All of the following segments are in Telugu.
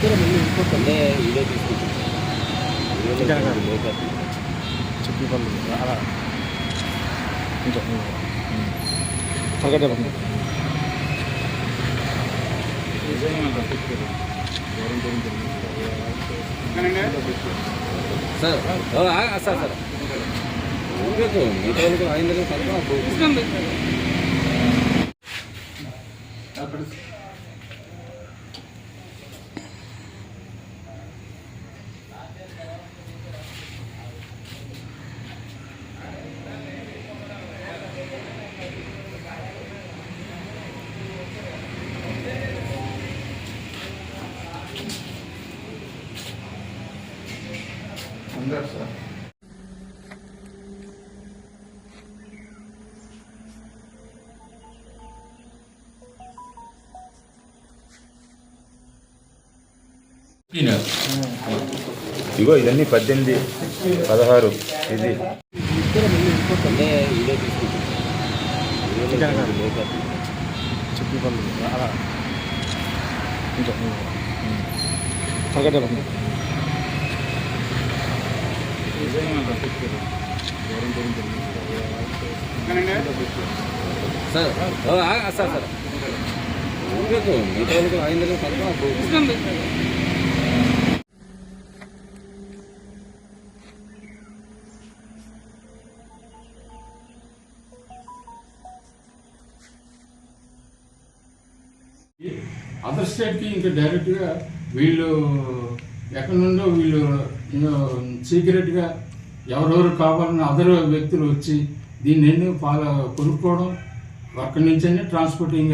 끓여 먹는 것도 네, 이래도 있고. 괜찮은 사람. 저기 걸로 알아. 진짜 없는 거. 잘 가져가. సార్ సార్ సార్ ఇంకా ఇంకా ఇంకా ఆయన దగ్గర తగ్గట్టే సార్ ఓ, ఆ, ఆ, సార్ సార్ ఊరికే మిగతా వాళ్ళకి అయిందని కనుక అదర్ స్టేట్కి ఇంకా డైరెక్ట్గా వీళ్ళు ఎక్కడి నుండో వీళ్ళు సీక్రెట్గా ఎవరెవరు కావాలన్న అదర్ వ్యక్తులు వచ్చి దీన్ని ఎన్ని ఫాలో కొనుక్కోవడం అక్కడి నుంచి ట్రాన్స్పోర్టింగ్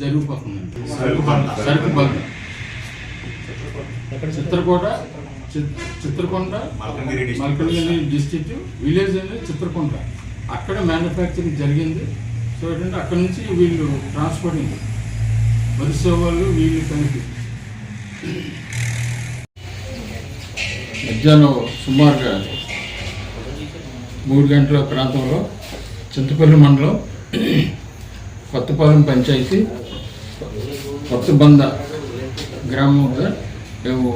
జరిగిపోతుందండి. సరుకు బంద్ చిత్రకోట చిత్రకొండ మల్కనగిరి డిస్ట్రిక్ట్. విలేజ్ అనేది చిత్రకొండ. అక్కడ మ్యానుఫ్యాక్చరింగ్ జరిగింది. సో ఏంటంటే అక్కడ నుంచి వీళ్ళు ట్రాన్స్పోర్టింగ్. వరుస వాళ్ళు వీళ్ళు కలిపి. మధ్యాహ్నం సుమారుగా మూడు గంటల ప్రాంతంలో చింతపల్లి మండలం కొత్తపాలెం పంచాయతీ కొత్త బంద వద్ద మేము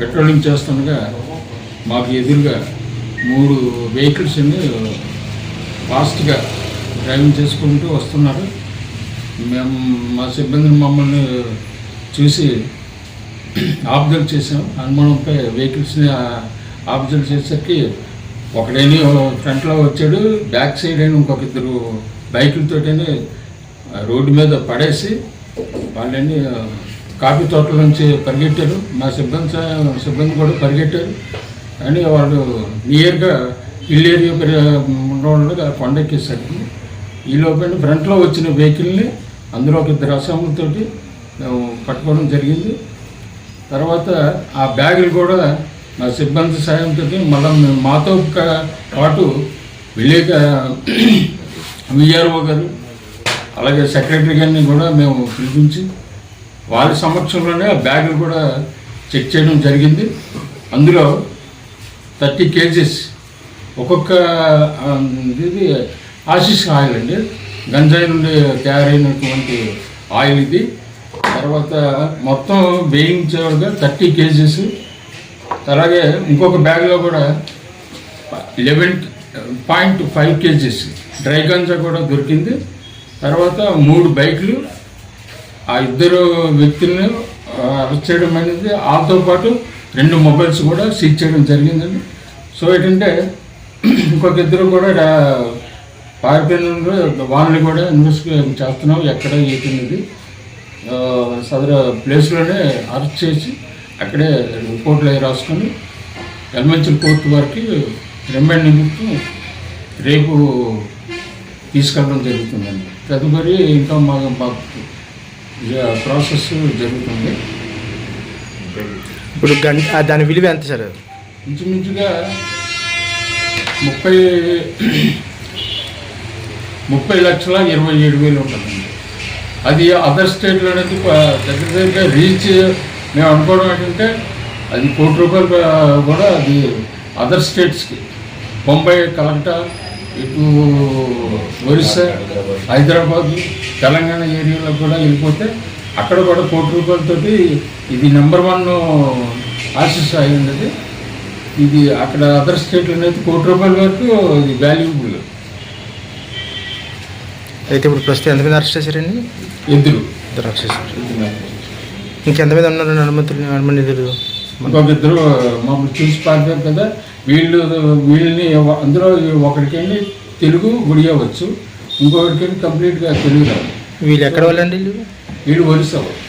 పెట్రోలింగ్ చేస్తుండగా మాకు ఎదురుగా మూడు వెహికల్స్ ఫాస్ట్గా డ్రైవింగ్ చేసుకుంటూ వస్తున్నారు. మేము మా సిబ్బందిని మమ్మల్ని చూసి ఆబ్జర్వ్ చేసాం అనుమానంపై వెహికల్స్ని ఆబ్జర్వ్ చేసేసరికి ఒకడేని ఫ్రంట్లో వచ్చాడు బ్యాక్ సైడ్ అయిన ఇంకొక ఇద్దరు బైకులతోటని రోడ్డు మీద పడేసి వాళ్ళని కాఫీ తోటల నుంచి పరిగెట్టారు. మా సిబ్బంది సిబ్బంది కూడా పరిగెట్టారు. కానీ వాళ్ళు నియర్గా హిల్ ఏరియా ఉండడం కొండెక్కేసరికి ఈ లోపల ఫ్రంట్లో వచ్చిన వెహికల్ని అందులో ఒక ఇద్దరు అసములతోటి మేము పట్టుకోవడం జరిగింది. తర్వాత ఆ బ్యాగులు కూడా మా సిబ్బంది సాయంతో మళ్ళీ మాతో పాటు విలేక విఆర్ఓ గారు అలాగే సెక్రటరీ గారిని కూడా మేము పిలిపించి వారి సమక్షంలోనే ఆ బ్యాగులు కూడా చెక్ చేయడం జరిగింది. అందులో థర్టీ కేజీస్ ఒక్కొక్క ఇది ఆశీస్ ఆయిల్ అండి. గంజాయి నుండి తయారైనటువంటి ఆయిల్ ఇది. తర్వాత మొత్తం వేయించేవాడుగా థర్టీ కేజీస్ అలాగే ఇంకొక బ్యాగ్లో కూడా eleven point five KGs dry ganja కూడా దొరికింది. తర్వాత మూడు బైక్లు. ఆ ఇద్దరు వ్యక్తులను అరెస్ట్ చేయడం అనేది వాళ్ళతో పాటు రెండు మొబైల్స్ కూడా సీజ్ చేయడం జరిగిందండి. సో ఏంటంటే ఇంకొక ఇద్దరు కూడా పారిపోయిన వాళ్ళని కూడా ఇన్వెస్టిగేషన్ చేస్తున్నాం. ఎక్కడ ఏంటనేది సదర ప్లేస్లోనే అరెస్ట్ చేసి అక్కడే రిపోర్ట్లు అవి రాసుకొని ఎలిమెంటరీ కోర్టు వారికి రిమాండ్ నిమిత్తం రేపు తీసుకెళ్ళడం జరుగుతుందండి. తదుపరి ఇంకా మా మాకు ప్రాసెస్ జరుగుతుంది. ఇప్పుడు దాని విలువ ఎంత సార్? ఇంచుమించుగా ముప్పై ముప్పై లక్షల ఇరవై ఏడు వేలు ఉంటుందండి. అది అదర్ స్టేట్లో అనేది దగ్గర దగ్గర రీచ్ మేము అనుకోవడం ఏంటంటే అది కోటి రూపాయలు కూడా అది అదర్ స్టేట్స్కి బొంబాయి కలకట్టా ఇటు ఒరిస్సా హైదరాబాద్ తెలంగాణ ఏరియాలో కూడా వెళ్ళిపోతే అక్కడ కూడా కోటి రూపాయలతోటి ఇది నెంబర్ వన్ ఆశిస్ అయింది అది ఇది అక్కడ అదర్ స్టేట్లు అనేది కోటి రూపాయల వరకు ఇది వాల్యూబుల్ అయితే ఇప్పుడు ప్రస్తుతం ఎంతమంది అరెస్ట్ చేశారండి? ఎద్దులు ఇద్దరు అరెస్ట్ చేశారు. ఇంకెంతమంది ఉన్నారు అనుమతులు అనుమతిలు ఇంకొక ఇద్దరు మమ్మల్ని చూసి పారిపోయారు కదా. వీళ్ళు వీళ్ళని అందులో ఒకరికేంటి తెలుగు గుడియా వచ్చు ఇంకొకరికేంటి కంప్లీట్గా తెలుగు రాదు. వీళ్ళు ఎక్కడ వాళ్ళండి వీళ్ళు? వీళ్ళు ఒరిస్సా వాళ్ళు.